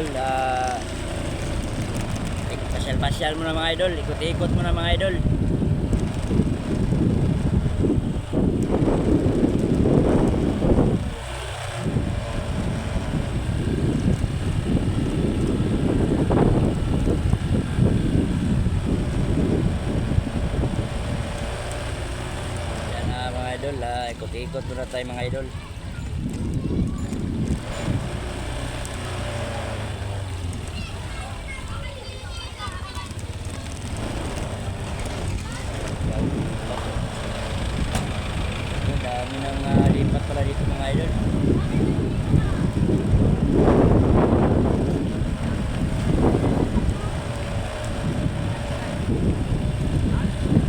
idol. Ik- pasyal-pasyal mo na mga idol. Ikot-ikot mo na mga idol. Yan na mga idol. Ah, ikot-ikot muna tayo mga idol. Ang dami ng ah, lipat pala dito mga idol. Ito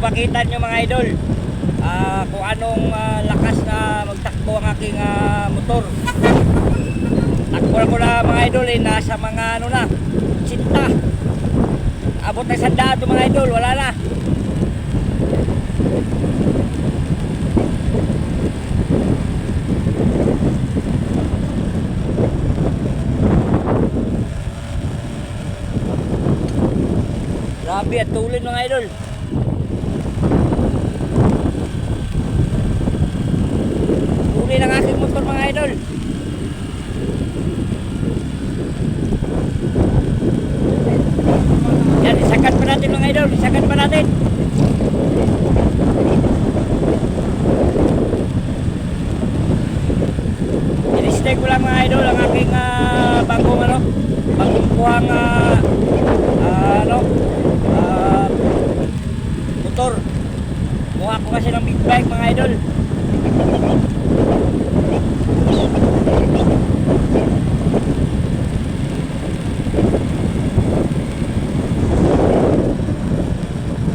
makita nyo mga idol ah, kung anong ah, lakas na magtakbo ang aking ah, motor. Takbo ko na mga idol eh, nasa mga ano na, sinta. Abot ng sandaan to mga idol, wala na. Grabe at tulin mga idol. Huli ng aking motor mga idol. Yan, isakat pa natin mga idol. Isakat pa natin. Inistay ko lang mga idol ang aking ah, bagong ano, bagong kuhang ah, ah, ano,